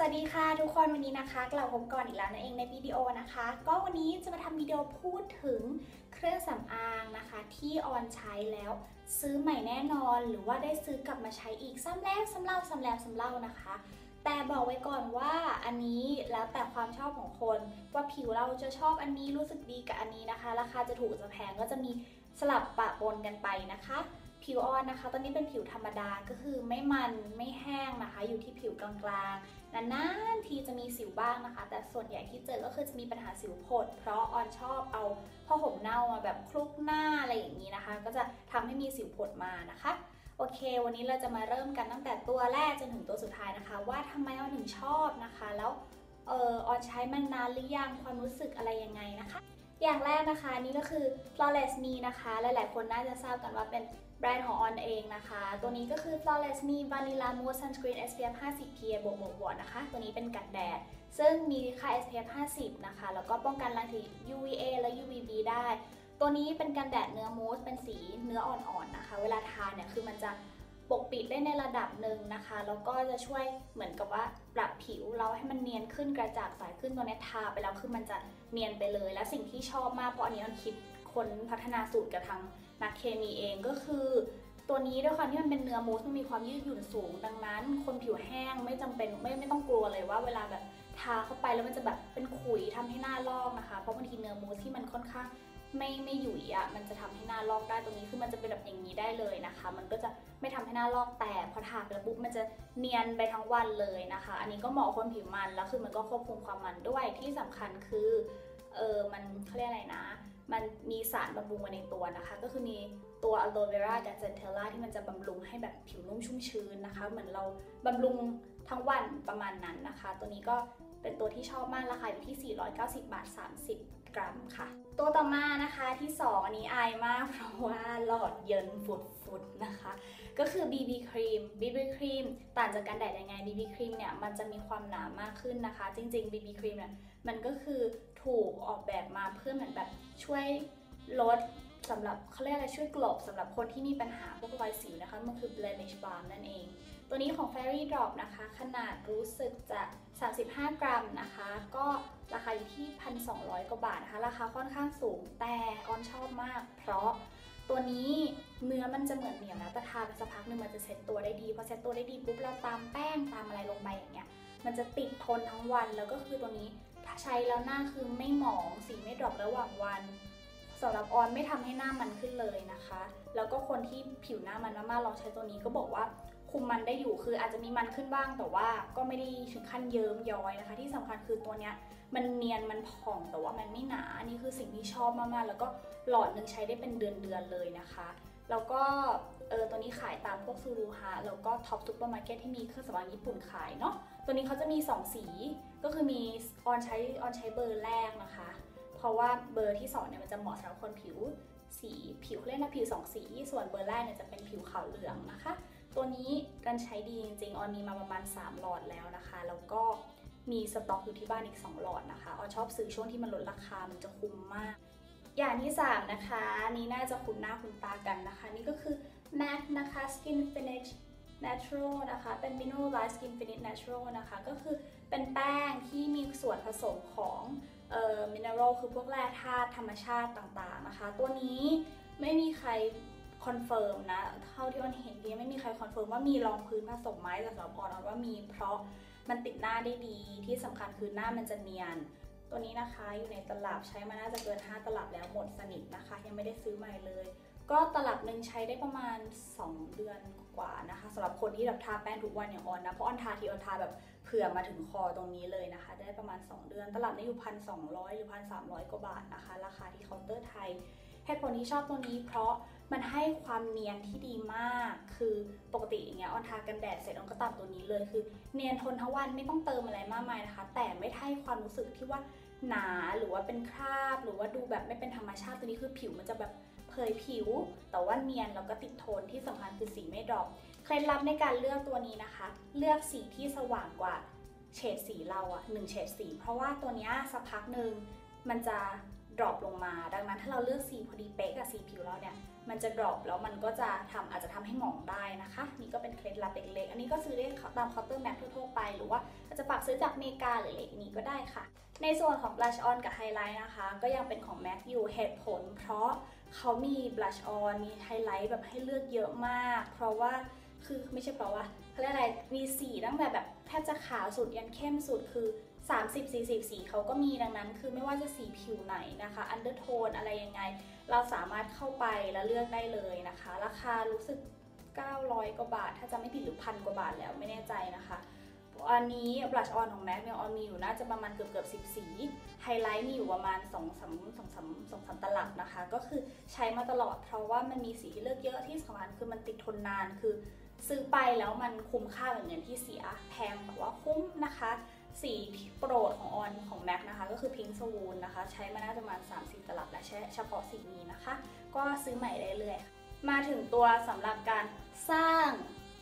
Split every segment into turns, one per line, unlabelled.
สวัสดีค่ะทุกคนวันนี้นะคะกลับพบก่อนอีกแล้วนั่นเองในวิดีโอนะคะ ก็วันนี้จะมาทำวิดีโอพูดถึงเครื่องสำอางนะคะ ที่ออนใช้แล้ว ซื้อใหม่แน่นอนหรือว่าได้ซื้อกลับมาใช้อีกซ้ำแล้วซ้ำเล่าซ้ำแล้วซ้ำเล่านะคะ แต่บอกไว้ก่อนว่าอันนี้แล้วแต่ความชอบของคน ว่าผิวเราจะชอบอันนี้รู้สึกดีกับอันนี้นะคะ ราคาจะถูกจะแพงก็จะมีสลับปะปนกันไปนะคะ ผิวอ่อนนะคะ ตอนนี้เป็นผิวธรรมดาก็คือไม่มันไม่แห้งนะคะ อยู่ที่ผิวกลางๆนานๆทีจะมีสิวบ้างนะคะ แต่ส่วนใหญ่ที่เจอก็คือจะมีปัญหาสิวผดเพราะออนชอบเอาผ้าห่มเน่ามาแบบคลุกหน้าอะไรอย่างนี้นะคะ ก็จะทำให้มีสิวผดมานะคะโอเค วันนี้เราจะมาเริ่มกันตั้งแต่ตัวแรกจนถึงตัวสุดท้ายนะคะ ว่าทำไมออนถึงชอบนะคะ แล้วเออออนใช้มันนานหรือยังความรู้สึกอะไรยังไงนะคะ อย่างแรกนะคะนี่ก็คือ flawless me นะคะ หลายๆคนน่าจะทราบกันว่าเป็น แบรนด์ของออนเองนะคะ ตัวนี้ก็คือ flawless me vanilla mousse sunscreen SPF 50 PA บวกบวกบวกนะคะ ตัวนี้เป็นกันแดด ซึ่งมีค่า SPF 50 นะคะ แล้วก็ป้องกันรังสี UVA และ UVB ได้ ตัวนี้เป็นกันแดดเนื้อมูสเป็นสีเนื้ออ่อนๆนะคะ เวลาทาเนี่ยคือมันจะปกปิดได้ในระดับหนึ่งนะคะ แล้วก็จะช่วยเหมือนกับว่าปรับผิวเราให้มันเนียนขึ้นกระจ่างใสขึ้นตัวนี้ทาไปแล้วคือมันจะเนียนไปเลย และสิ่งที่ชอบมากเพราะอันนี้มันคิดคนพัฒนาสูตรกับทาง นักเคมีเองก็คือตัวนี้ด้วยความที่มันเป็นเนื้อมูสมันมีความยืดหยุ่นสูง ดังนั้น คนผิวแห้งไม่จำเป็นไม่ไม่ต้องกลัวเลยว่าเวลาแบบทาเข้าไปแล้วมันจะแบบเป็นขุยทำให้หน้าลอกนะคะ เพราะบางทีเนื้อมูสที่มันค่อนข้างไม่ไม่หยุ่ยอะ่ะมันจะทำให้หน้าลอกได้ตรงนี้คือมันจะเป็นแบบอย่างนี้ได้เลยนะคะ มันก็จะไม่ทำให้หน้าลอกแต่พอทาไปแล้วปุ๊บมันจะเนียนไปทั้งวันเลยนะคะ อันนี้ก็เหมาะคนผิวมันแล้วคือมันก็ควบคุมความมันด้วยที่สำคัญคือเออมันเขาเรียกอะไรนะ มันมีสารบำรุงมาในตัวนะคะ ก็คือมีตัวอะโลเวรากับเซนเทล่าที่มันจะบำรุงให้แบบผิวนุ่มชุ่มชื้นนะคะ เหมือนเราบำรุงทั้งวันประมาณนั้นนะคะ ตัวนี้ก็เป็นตัวที่ชอบมากราคาอยู่ที่ 490 บาท 30 กรัมค่ะ ตัวต่อมานะคะที่ 2 อันนี้อายมาก เพราะว่าหลอดเยินฟุดๆนะคะ ก็คือ BB ครีม BB ครีมต่างจากกันแดดยังไง BB ครีมเนี่ยมันจะมีความหนามากขึ้นนะคะ จริง ๆ BB ครีมเนี่ยมันก็คือ ถูกออกแบบมาเพื่อเหมือนแบบช่วยลดสำหรับเขาเรียกอะไรช่วยกลบสำหรับคนที่มีปัญหาพวกรอยสิวนะคะ มันคือ blemish balm นั่นเอง ตัวนี้ของ Fairy Drop นะคะ ขนาดรู้สึกจะ 35 กรัมนะคะ ก็ราคาอยู่ที่ 1,200 กว่าบาทนะคะ ราคาค่อนข้างสูงแต่ออนชอบมาก เพราะตัวนี้เนื้อมันจะเหมือนเหนียวนะแต่ทาไปสักพักนึงมันจะเซ็ตตัวได้ดีพอเซ็ตตัวได้ดีปุ๊บเราตามแป้งตามอะไรลงไปอย่างเงี้ยมันจะติดทนทั้งวันแล้วก็คือตัวนี้ ใช้แล้วหน้าคือไม่หมองสีไม่ดรอประหว่างวันสำหรับออนไม่ทำให้หน้ามันขึ้นเลยนะคะ แล้วก็คนที่ผิวหน้ามันมากๆลองใช้ตัวนี้ก็บอกว่าคุมมันได้อยู่คืออาจจะมีมันขึ้นบ้างแต่ว่าก็ไม่ได้ถึงขั้นเยิ้มย้อยนะคะ ที่สำคัญคือตัวเนี้ยมันเนียนมันผ่องแต่ว่ามันไม่หนาอันนี้คือสิ่งที่ชอบมากๆ แล้วก็หลอดหนึ่งใช้ได้เป็นเดือนๆเลยนะคะ แล้วก็เออตัวนี้ขายตามพวกซูรูฮะแล้วก็ท็อปซูเปอร์มาร์เก็ตที่มีเครื่องสำอางญี่ปุ่นขายเนาะ ตัวนี้เขาจะมี 2 สีก็คือมีออนใช้ออนใช้เบอร์แรกนะคะ เพราะว่าเบอร์ที่2เนี่ยมันจะเหมาะสำหรับคนผิวสีผิวเล่นนะผิว 2 สี ส่วนเบอร์แรกเนี่ยจะเป็นผิวขาวเหลืองนะคะ ตัวนี้กันใช้ดีจริงๆออนมีมาประมาณ 3 หลอดแล้วนะคะ แล้วก็มีสต็อกอยู่ที่บ้านอีก 2 หลอดนะคะออนชอบซื้อช่วงที่มันลดราคา มันจะคุ้มมาก อย่างที่ 3 นะคะ นี่น่าจะคุ้นหน้าคุ้นตากันนะคะ นี่ก็คือ MAC นะคะ Skin Finish Natural นะคะ เป็น Mineralized Skin Finish Natural นะคะ ก็คือเป็นแป้งที่มีส่วนผสมของเอ่อ mineral คือพวกแร่ธาตุธรรมชาติต่างๆนะคะ ตัวนี้ไม่มีใครคอนเฟิร์มนะ เท่าที่ออนเห็นดีไม่มีใครคอนเฟิร์มว่ามีรองพื้นผสมไหมแต่สำหรับออนว่ามีเพราะมันติดหน้าได้ดีที่สำคัญคือหน้ามันจะเนียน ตัวนี้นะคะอยู่ในตลับใช้มาน่าจะเกิน 5 ตลับแล้วหมดสนิทนะคะ ยังไม่ได้ซื้อใหม่เลย ก็ตลับหนึ่งใช้ได้ประมาณ 2 เดือนกว่านะคะสำหรับคนที่แบบทาแป้งทุกวันอย่างออนนะเพราะออนทาทีออนทาแบบเผื่อมาถึงคอตรงนี้เลยนะคะ ได้ประมาณ 2 เดือน ตลับนี้อยู่พันสองหรือพันสามกว่าบาทนะคะ ราคาที่เคาน์เตอร์ไทยเหตุผลที่ชอบตัวนี้ เพราะมันให้ความเนียนที่ดีมาก คือปกติอย่างเงี้ยออนทากันแดดเสร็จออนก็ตัดตัวนี้เลย คือเนียนทนทั้งวันไม่ต้องเติมอะไรมากมายนะคะ แต่ไม่ให้ความรู้สึกที่ว่าหนาหรือว่าเป็นคราบ หรือว่าดูแบบไม่เป็นธรรมชาติตัวนี้คือผิวมันจะแบบ เผยผิว แต่ว่าเนียนแล้วก็ติดโทนที่สำคัญคือสีไม่ดรอปเคล็ดลับในการเลือกตัวนี้นะคะ เลือกสีที่สว่างกว่าเฉดสีเราอะหนึ่งเฉดสี เพราะว่าตัวนี้สักพักหนึ่งมันจะดรอปลงมา ดังนั้นถ้าเราเลือกสีพอดีเป๊ะกับสีผิวเราเนี่ย มันจะดรอปแล้วมันก็จะทำอาจจะทำให้หมองได้นะคะ นี่ก็เป็นเคล็ดลับเล็กๆ อันนี้ก็ซื้อได้ตามเคาน์เตอร์แม็กทั่วๆไป หรือว่าอาจจะฝากซื้อจากเมกาหรืออะไรนี้ก็ได้ค่ะ ในส่วนของ blush on กับไฮไลท์นะคะ ก็ยังเป็นของ MAC อยู่เหตุผล เพราะเขามี blush on มีไฮไลท์แบบให้เลือกเยอะมาก เพราะว่าคือไม่ใช่เพราะว่าเขาเรียกอะไรมีสีตั้งแต่แบบแทบจะขาวสุดยันเข้มสุดคือ 30 40 สีเขาก็มีดังนั้น คือไม่ว่าจะสีผิวไหนนะคะอันเดอร์โทนอะไรยังไง เราสามารถเข้าไปแล้วเลือกได้เลยนะคะ ราคารู้สึก 900 กว่าบาท ถ้าจะไม่ผิดหรือพันกว่าบาทแล้วไม่แน่ใจนะคะอันนี้ blush on ของ MAC เนี่ยออนมีอยู่น่าจะประมาณเกือบเกือบ10สี ไฮไลท์มีอยู่ประมาณ2 3 2 3 2 3ตลับนะคะ ก็คือใช้มาตลอดเพราะว่ามันมีสีที่เลือกเยอะที่สำคัญคือมันติดทนนานคือ ซื้อไปแล้วมันคุ้มค่ากับเงินที่เสียแพงแต่ว่าคุ้มนะคะ สีโปรดของออนของแม็กนะคะ ก็คือพิงค์สวูนนะคะ ใช้มาน่าจะประมาณ3-4ตลับและใช้เฉพาะสีนี้นะคะ ก็ซื้อใหม่ได้เลยมาถึงตัวสำหรับการสร้าง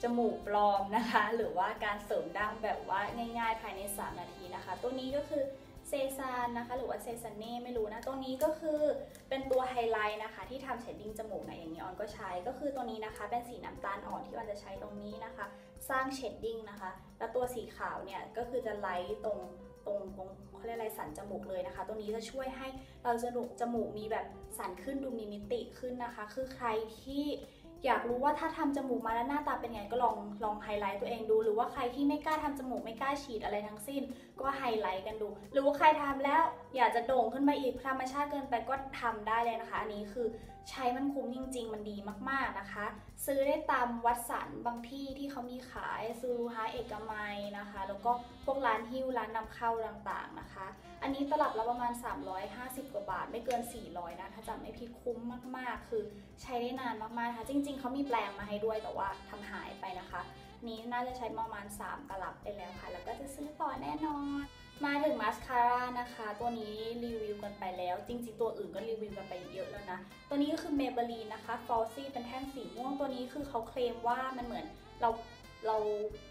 จมูกปลอมนะคะ หรือว่าการเสริมดั้งแบบว่าง่ายๆภายใน 3 นาทีนะคะ ตัวนี้ก็คือ เซซานนะคะ หรือว่าเซซานเน่ไม่รู้นะตัวนี้ก็คือเป็นตัวไฮไลท์นะคะ ที่ทำเชดดิ้งจมูกนะอย่างนี้ออนก็ใช้ ก็คือตัวนี้นะคะ เป็นสีน้ำตาลอ่อนที่ออนจะใช้ตรงนี้นะคะ สร้างเชดดิ้งนะคะ แล้วตัวสีขาวเนี่ยก็คือจะไลท์ตรงตรงตรงเขาเรียกอะไรสันจมูกเลยนะคะ ตัวนี้จะช่วยให้เราจมูกจมูกมีแบบสันขึ้นดูมีมิติขึ้นนะคะ คือใครที่อยากรู้ว่าถ้าทำจมูกมาแล้วหน้าตาเป็นไงก็ลองลองไฮไลท์ตัวเองดู หรือว่าใครที่ไม่กล้าทำจมูกไม่กล้าฉีดอะไรทั้งสิ้นก็ไฮไลท์กันดู หรือว่าใครทำแล้วอยากจะโด่งขึ้นมาอีกธรรมชาติเกินไปก็ทำได้เลยนะคะ อันนี้คือใช้มันคุ้มจริง ๆ มันดีมากๆนะคะ ซื้อได้ตามวัดสันบางที่ที่เขามีขายซูฮาเอกมัยนะคะ แล้วก็พวกร้านฮิ้วร้านนำเข้าต่างๆนะคะ อันนี้ตลับละประมาณ 350 กว่าบาท ไม่เกิน 400 นะถ้าจำไม่ผิดคุ้มมากๆ คือใช้ได้นานมากๆนะคะจริง ๆเขามีแปลงมาให้ด้วยแต่ว่าทำหายไปนะคะ นี้น่าจะใช้ประมาณ 3 ตลับไปแล้วค่ะ แล้วก็จะซื้อต่อแน่นอน มาถึงมาสคาร่านะคะ ตัวนี้รีวิวกันไปแล้ว จริงๆ ตัวอื่นก็รีวิวกันไปเยอะแล้วนะ ตัวนี้ก็คือเมเบลีนนะคะ f a l s y เป็นแท่งสีม่วงตัวนี้คือเขาเคลมว่ามันเหมือนเราเรา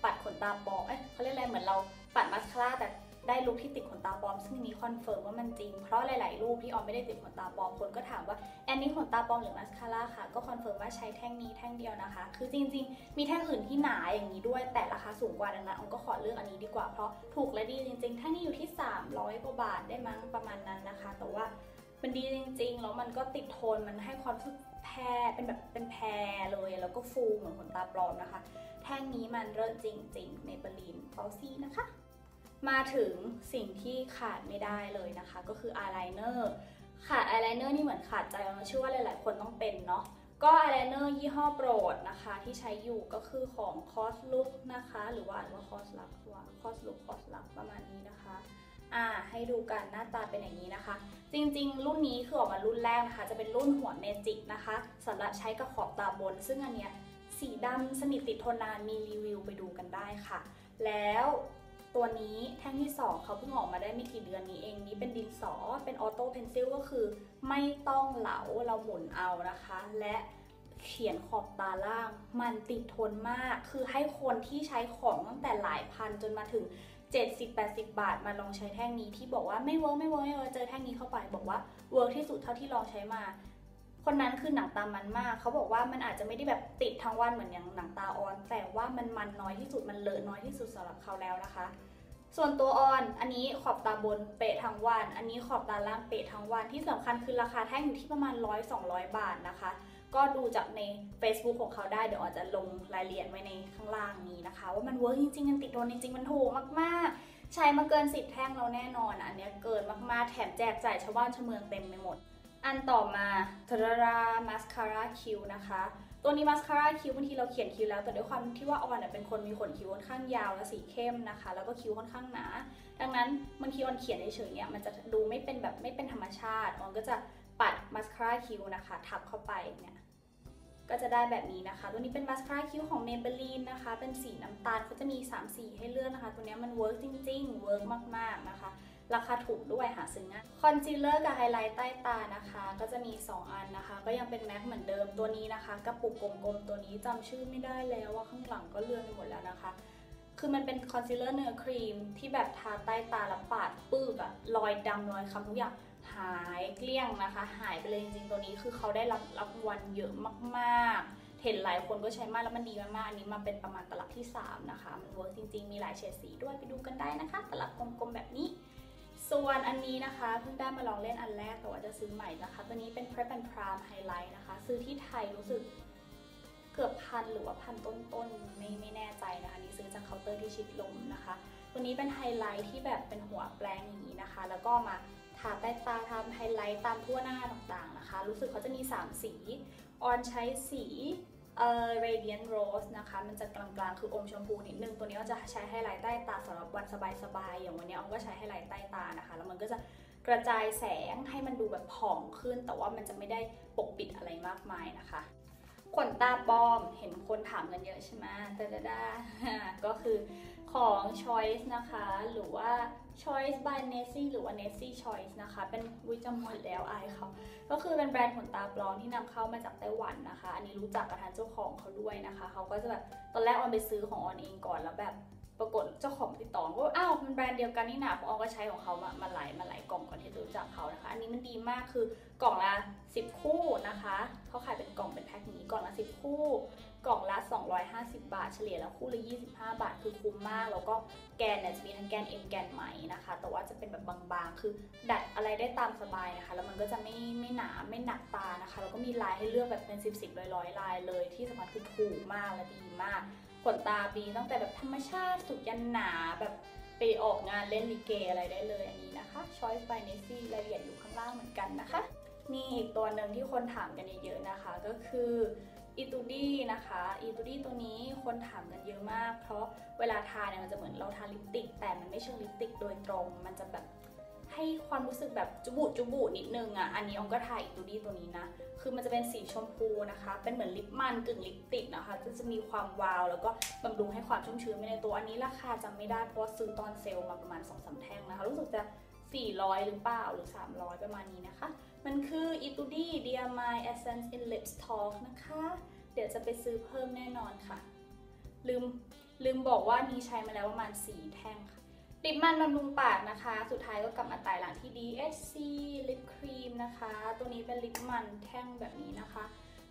ปัดขนตาปลอมเอ้ยเขาเรียกอะไรเหมือนเราปัดมาสคาร่าแต่ ได้ลุคที่ติดขนตาปลอม ซึ่งนี้คอนเฟิร์มว่ามันจริง เพราะหลาย ๆ รูปที่ออมไม่ได้ติดขนตาปลอมคนก็ถามว่าแอนนี้ขนตาปลอมหรือมาสคาร่าค่ะ ก็คอนเฟิร์มว่าใช้แท่งนี้แท่งเดียวนะคะ คือจริง ๆ มีแท่งอื่นที่หนาอย่างนี้ด้วย แต่ราคาสูงกว่าดังนั้นออมก็ขอเลือกอันนี้ดีกว่า เพราะถูกและดีจริง ๆ แท่งนี้อยู่ที่ 300กว่าบาทได้มั้งประมาณนั้นนะคะ แต่ว่ามันดีจริง ๆ แล้วมันก็ติดทน มันให้ความรู้สึกแพรเป็นแบบเป็นแพรเลย แล้วก็ฟูเหมือนขนตาปลอมนะคะ แท่งนี้มันเลิศจริงๆ Maybelline f a l s y นะคะ มาถึงสิ่งที่ขาดไม่ได้เลยนะคะ ก็คืออายไลเนอร์ขาดอายไลเนอร์นี่เหมือนขาดใจเราเชื่อว่าหลาย ๆ คนต้องเป็นเนาะก็อายไลเนอร์ยี่ห้อโปรดนะคะ ที่ใช้อยู่ก็คือของ Cos Look นะคะ หรือว่าอ่านว่า Cos Look ว่า Cos Look Cos Look ประมาณนี้นะคะอ่าให้ดูกันหน้าตาเป็นอย่างนี้นะคะ จริงๆ รุ่นนี้คือออกมารุ่นแรกนะคะ จะเป็นรุ่นหัวเมจิกนะคะสำหรับใช้กับขอบตาบน ซึ่งอันเนี้ยสีดำสนิทติดทนนานมีรีวิวไปดูกันได้ค่ะ แล้ว ตัวนี้แท่งที่ 2 เขาเพิ่งออกมาได้ไม่กี่เดือนนี้เอง นี้เป็นดินสอเป็นออโต้เพนซิลก็คือไม่ต้องเหลาเราหมุนเอานะคะ และเขียนขอบตาล่าง มันติดทนมาก คือให้คนที่ใช้ของตั้งแต่หลายพันจนมาถึง 70-80 บาทมาลองใช้แท่งนี้ที่บอกว่าไม่เวิร์กไม่เวิร์กไม่เวิร์กเจอแท่งนี้เข้าไปบอกว่าเวิร์กที่สุดเท่าที่ลองใช้มา คนนั้นคือหนังตามันมาก เขาบอกว่ามันอาจจะไม่ได้แบบติดทั้งวันเหมือนอย่างหนังตาออน แต่ว่ามันมันน้อยที่สุดมันเลอะน้อยที่สุดสำหรับเขาแล้วนะคะ ส่วนตัวออน อันนี้ขอบตาบนเปะทั้งวัน อันนี้ขอบตาล่างเปะทั้งวัน ที่สำคัญคือราคาแท่งอยู่ที่ประมาณ 100-200 บาทนะคะ ก็ดูจากใน Facebook ของเขาได้ เดี๋ยวออนจะลงรายละเอียดไว้ในข้างล่างนี้นะคะ ว่ามันเวิร์กจริงๆมันติดทนจริงๆมันถูกมากๆ ใช้มาเกิน 10 แท่งแล้วแน่นอน อันนี้เกินมากๆ แถมแจกจ่ายชาวบ้านชาวเมืองเต็มไปหมด อันต่อมาทารามาสคาร่าคิวนะคะ ตัวนี้มาสคาร่าคิ้วบางทีเราเขียนคิ้วแล้ว แต่ด้วยความที่ว่าออนเป็นคนมีขนคิ้วค่อนข้างยาวและสีเข้มนะคะ แล้วก็คิ้วค่อนข้างหนา ดังนั้นบางทีออนเขียนเฉยๆเนี่ยมันจะดูไม่เป็นแบบไม่เป็นธรรมชาติออนก็จะปัดมาสคาร่าคิ้วนะคะ ทับเข้าไปเนี่ยก็จะได้แบบนี้นะคะ ตัวนี้เป็นมาสคาร่าคิ้วของ Maybelline นะคะ เป็นสีน้ำตาลเขาจะมี 3 สีให้เลือกนะคะ ตัวนี้มันเวิร์กจริงๆ เวิร์กมากๆนะคะ ราคาถูกด้วยหาซื้อง่ายคอนซีลเลอร์กับไฮไลท์ใต้ตานะคะ ก็จะมี 2 อันนะคะ ก็ยังเป็นแม็กเหมือนเดิมตัวนี้นะคะกระปุกกลมๆตัวนี้จำชื่อไม่ได้แล้วว่าข้างหลังก็เลือนไปหมดแล้วนะคะ คือมันเป็นคอนซีลเลอร์เนื้อครีมที่แบบทาใต้ตาแล้วปาดปื้บอะรอยดำรอยคำทุกอย่างหหายเกลี้ยงนะคะ หายไปเลยจริงๆตัวนี้คือเขาได้รับรางวัลเยอะมากๆ เห็นหลายคนก็ใช้มากแล้วมันดีมากๆ อันนี้มาเป็นประมาณตลับที่ 3 นะคะ มันเวิร์กจริงๆ มีหลายเฉดสีด้วยไปดูกันได้นะคะ ตลับกลมๆแบบนี้ ส่วนอันนี้นะคะเพิ่งได้มาลองเล่นอันแรกแต่ว่าจะซื้อใหม่นะคะ ตัวนี้เป็น Prep and Prime Highlight นะคะ ซื้อที่ไทยรู้สึกเกือบพันหรือว่าพันต้นๆไม่ไม่แน่ใจนะคะนี่ซื้อจากเคาน์เตอร์ที่ชิดลมนะคะ ตัวนี้เป็นไฮไลท์ที่แบบเป็นหัวแปลงอย่างนี้นะคะ แล้วก็มาทาใต้ตาทำไฮไลท์ตามทั่วหน้าต่างๆนะคะ รู้สึกเขาจะมี 3 สี ออนใช้สี เอ่อ radiant rose นะคะ มันจะกลางๆ คืออมชมพูนิดนึง ตัวนี้ก็จะใช้ให้ไลท์ใต้ตาสำหรับวันสบายๆ อย่างวันนี้ออมก็ใช้ให้ไลท์ใต้ตานะคะ แล้วมันก็จะกระจายแสงให้มันดูแบบผ่องขึ้น แต่ว่ามันจะไม่ได้ปกปิดอะไรมากมายนะคะ ขนตาปลอม เห็นคนถามกันเยอะใช่ไหมแต่ดาก็คือ ของ Choice นะคะ หรือว่า Choice by Nessie หรือว่า Nessie Choice นะคะ เป็นวิจำหมดแล้วอายเขาก็คือเป็นแบรนด์ขนตาปลอมที่นำเข้ามาจากไต้หวันนะคะ อันนี้รู้จักกับทางเจ้าของเขาด้วยนะคะ เขาก็จะแบบตอนแรกออนไปซื้อของออนเองก่อนแล้วแบบปรากฏเจ้าของติดต่อว่าอ้าวมันแบรนด์เดียวกันนี่หนาพราะออนก็ใช้ของเขามามาหลายมาหลายกล่องก่อนที่จะรู้จักเขานะคะ อันนี้มันดีมากคือกล่องละ 10 คู่นะคะเขาขายเป็นกล่องเป็นแพ็คนี้กล่องละ 10 คู่ กล่องละ 250 บาท เฉลี่ยแล้วคู่ละ 25 บาท คือคุ้มมาก แล้วก็แกนเนี่ยจะมีทั้งแกนเอ็นแกนไหมนะคะ แต่ว่าจะเป็นแบบบางๆ คือดัดอะไรได้ตามสบายนะคะ แล้วมันก็จะไม่ไม่หนาไม่หนักตานะคะ แล้วก็มีลายให้เลือกแบบเป็น 10 10ร้อยๆลายเลย ที่สำคัญคือถูกมากและดีมาก ขนตาบีตั้งแต่แบบธรรมชาติสุดยันหนาแบบไปออกงานเล่นลิเกอะไรได้เลยอันนี้นะคะ Choice by n e s s i รายละเอียดอยู่ข้างล่างเหมือนกันนะคะนี่อีกตัวหนึ่งที่คนถามกันเยอะๆนะคะ ก็คือ อีตูดี้นะคะ อีตูดี้ตัวนี้คนถามกันเยอะมาก เพราะเวลาทาเนี่ยมันจะเหมือนเราทาลิปติก แต่มันไม่เชิงลิปติกโดยตรง มันจะแบบให้ความรู้สึกแบบจุบุจุบุนิดนึงอะ่ะ อันนี้องก็ทาอีตูดี้ตัวนี้นะ คือมันจะเป็นสีชมพูนะคะ เป็นเหมือนลิปมันกึ่งลิปติกนะคะ จะจะมีความวาว แล้วก็บำรุงให้ความชุ่มชื้นไปในตัว อันนี้ราคาจำไม่ได้เพราะว่าซื้อตอนเซลล์มาประมาณ2อสแท่งนะคะ รู้สึกจะ400หรือเปล่าหรือ 300 ประมาณนี้นะคะ มันคือ e t u d i Diamine Essence in Lips Talk นะคะ เดี๋ยวจะไปซื้อเพิ่มแน่นอนค่ะ ลืมลืมบอกว่านี้ใช้มาแล้วประมาณ 4 แท่งค่ะ ลิปมันบำรุงปากนะคะ สุดท้ายก็กลับมาตายหลังที่ DHC Lip Cream นะคะ ตัวนี้เป็นลิปมันแท่งแบบนี้นะคะ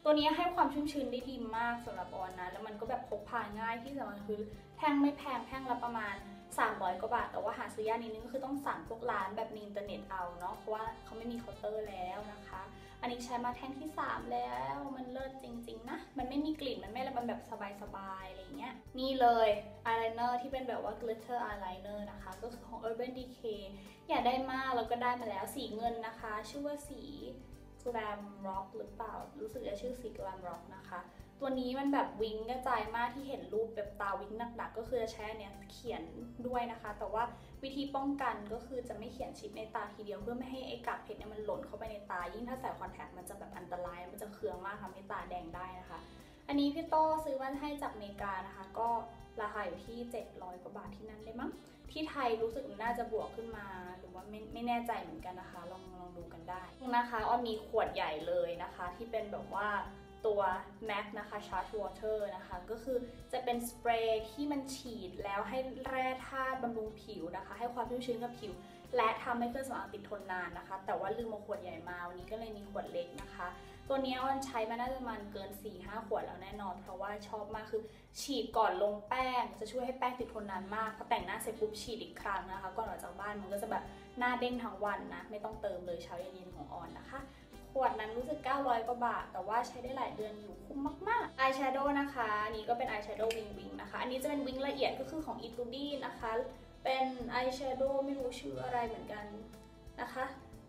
ตัวนี้ให้ความชุ่มชื้นได้ดีมากสำหรับออนนะ แล้วมันก็แบบพกพาง่ายที่สำคัญคือแท่งไม่แพงแท่งละประมาณ 300 กว่าบาท แต่ว่าหาซื้อยากนิดนึงก็คือต้องสั่งพวกร้านแบบนอินเทอร์เน็ตเอาเนาะเพราะว่าเขาไม่มีเคาน์เตอร์แล้วนะคะ อันนี้ใช้มาแท่งที่ 3 แล้วมันเลิศจริง ๆ นะ มันไม่มีกลิ่นมันไม่อะไรมันแบบสบายๆอะไรเงี้ยนี่เลยอายไลเนอร์ที่เป็นแบบว่า glitter eyeliner นะคะ ก็คือของ Urban Decay อยากได้มากแล้วก็ได้มาแล้วสีเงินนะคะ ชื่อว่าสี Glam Rock หรือเปล่ารู้สึกจะชื่อสี Glam Rock นะคะ ตัวนี้มันแบบวิงกระจายมากที่เห็นรูปแบบตาวิงหนักๆก็คือจะใช้อันเนี้ยเขียนด้วยนะคะ แต่ว่าวิธีป้องกันก็คือจะไม่เขียนชิดในตาทีเดียวเพื่อไม่ให้ไอ้กากเพชรเนี่ยมันหล่นเข้าไปในตา ยิ่งถ้าใส่คอนแทคมันจะแบบอันตรายมันจะเคืองมากทำให้ตาแดงได้นะคะ อันนี้พี่โต้ซื้อมาให้จากอเมริกานะคะ ก็ราคาอยู่ที่ 700กว่าบาทที่นั่นเลยมั้งที่ไทยรู้สึกน่าจะบวกขึ้นมา หรือว่าไม่ไม่แน่ใจเหมือนกันนะคะ ลองลองดูกันได้นะคะอ้อมีขวดใหญ่เลยนะคะ ที่เป็นแบบว่า ตัว MAC นะคะ Charge Water นะคะ ก็คือจะเป็นสเปรย์ที่มันฉีดแล้วให้แร่ธาตุบำรุงผิวนะคะ ให้ความชุ่มชื้นกับผิว และทำให้เครื่องสำอางติดทนนานนะคะ แต่ว่าลืมมาขวดใหญ่มาวันนี้ก็เลยมีขวดเล็กนะคะ ตัวนี้ออนใช้มาน่าจะประมาณเกิน 4-5 ขวดแล้วแน่นอน เพราะว่าชอบมากคือฉีดก่อนลงแป้ง จะช่วยให้แป้งติดทนนานมากพอแต่งหน้าเสร็จปุ๊บฉีดอีกครั้งนะคะก่อนออกจากบ้านมันก็จะแบบหน้าเด้งทั้งวันนะไม่ต้องเติมเลยเช้าเย็นของออนนะคะ ขวดนั้นรู้สึก 900 กว่าบาท แต่ว่าใช้ได้หลายเดือนอยู่คุ้มมากๆอายแชโดว์นะคะ อันนี้ก็เป็นอายแชโดว์วิงวิงนะคะ อันนี้จะเป็นวิงละเอียดก็คือของ e t u d i นะคะ เป็นอายแชโดว์ไม่รู้ชื่ออะไรเหมือนกันนะคะ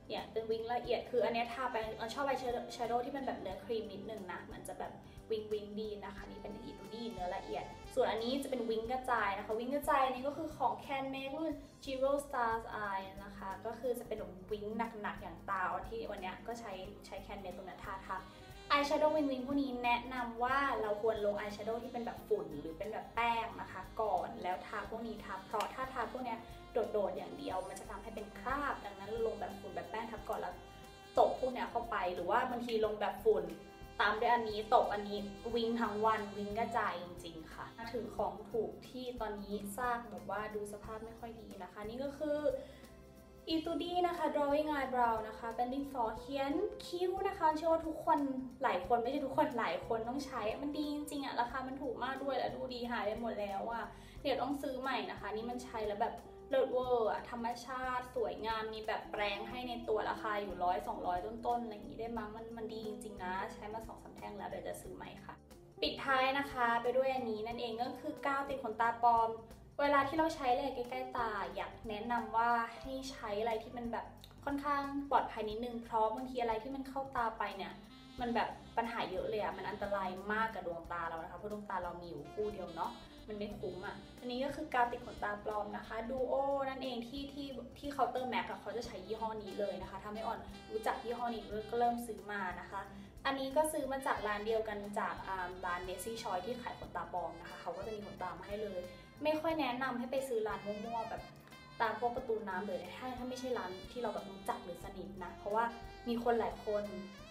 เนี่ยเป็นวิงละเอียด คืออันนี้ทาไปเราชอบอายแชโดว์ที่เป็นแบบเนื้อครีมนิดนึงนะ มันจะแบบ วิงวิงดีนะคะนี่เป็นอีตูดีเนื้อละเอียด ส่วนอันนี้จะเป็นวิงกระจายนะคะ วิงกระจายนี้ก็คือของ Can Make รุ่น Zero Stars Eye นะคะ ก็คือจะเป็นวิงหนักๆอย่างตาที่วันนี้ก็ใช้ใช้ Can Make ตรงนั้นทาทาอายแชโดว์วิงวิงพวกนี้แนะนำว่าเราควรลงอายแชโดว์ที่เป็นแบบฝุ่นหรือเป็นแบบแป้งนะคะ ก่อนแล้วทาพวกนี้ทับเพราะถ้าทาพวกเนี้ยโดดๆอย่างเดียว มันจะทำให้เป็นคราบ ดังนั้นลงแบบฝุ่นแบบแป้งทับก่อนแล้วตบพวกเนี้ยเข้าไป หรือว่าบางทีลงแบบฝุ่น ตามด้วยอันนี้ตบอันนี้วิ่งทั้งวันวิ่งกระจายจริง ๆ ค่ะมาถึงของถูกที่ตอนนี้ซากแบบว่าดูสภาพไม่ค่อยดีนะคะ นี่ก็คืออีตูดี้นะคะ drawing eyebrow นะคะเป็นดินสอเขียนคิ้วนะคะเชื่อว่าทุกคนหลายคนไม่ใช่ทุกคนหลายคนต้องใช้มันดีจริงๆอะราคามันถูกมากด้วยแล้วดูดีหายไปหมดแล้วอะเดี๋ยวต้องซื้อใหม่นะคะ นี่มันใช้แล้วแบบ เลิศเวอร์อะธรรมชาติสวยงามมีแบบแปรงให้ในตัวราคาอยู่ร้อยสองร้อยต้นๆอะไรอย่างนี้ได้มั้งมันมันดีจริงๆนะ ใช้มาสองสามแท่งแล้วเดี๋ยวจะซื้อใหม่ค่ะ ปิดท้ายนะคะไปด้วยอันนี้นั่นเองก็คือกาวติดขนตาปลอม เวลาที่เราใช้เลยใกล้ๆตาอยากแนะนำว่าให้ใช้อะไรที่มันแบบค่อนข้างปลอดภัยนิดนึงเพราะบางทีอะไรที่มันเข้าตาไปเนี่ยมันแบบปัญหาเยอะเลยอะมันอันตรายมากกับดวงตาเรานะคะเพราะดวงตาเรามีอยู่คู่เดียวเนาะ มันไม่คุ้มอะอันนี้ก็คือกาวติดขนตาปลอมนะคะดูโอนั่นเองที่ที่ที่เคาน์เตอร์แม็กเขาจะใช้ยี่ห้อนี้เลยนะคะถ้าไม่อ่อนรู้จักยี่ห้อนี้ก็เริ่มซื้อมานะคะ อันนี้ก็ซื้อมาจากร้านเดียวกันจากร้านเนซี่ชอยที่ขายขนตาปลอมนะคะเขาก็จะมีขนตามาให้เลย ไม่ค่อยแนะนำให้ไปซื้อร้านมั่วๆแบบตามพวกประตูน้ำเลยถ้าถ้าไม่ใช่ร้านที่เราแบบรู้จักหรือสนิทนะ เพราะว่ามีคนหลายคน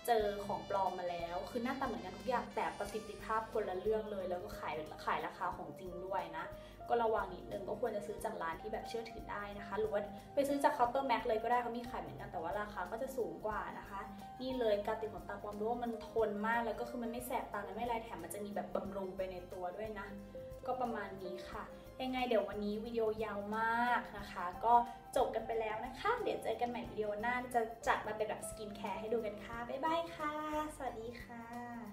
เจอของปลอมมาแล้ว คือหน้าตาเหมือนกันทุกอย่างแต่ประสิทธิภาพคนละเรื่องเลย แล้วก็ขายขายราคาของจริงด้วยนะ ก็ระวังนิดนึงก็ควรจะซื้อจากร้านที่แบบเชื่อถือได้นะคะ หรือว่าไปซื้อจากเคาน์เตอร์แม็กเลยก็ได้เขามีขายเหมือนกันแต่ว่าราคาก็จะสูงกว่านะคะ นี่เลยการติดขนตาปลอมรู้ว่ามันทนมากแล้วก็คือมันไม่แสบตาและไม่ลายแถมมันจะมีแบบบำรุงไปในตัวด้วยนะ ก็ประมาณนี้ค่ะ ยังไงเดี๋ยววันนี้วิดีโอยาวมากนะคะ ก็จบกันไปแล้วนะคะ เดี๋ยวเจอกันใหม่วิดีโอหน้าจะจัดมาเป็นแบบสกินแคร์ให้ดูกันค่ะ บ๊ายบายค่ะ สวัสดีค่ะ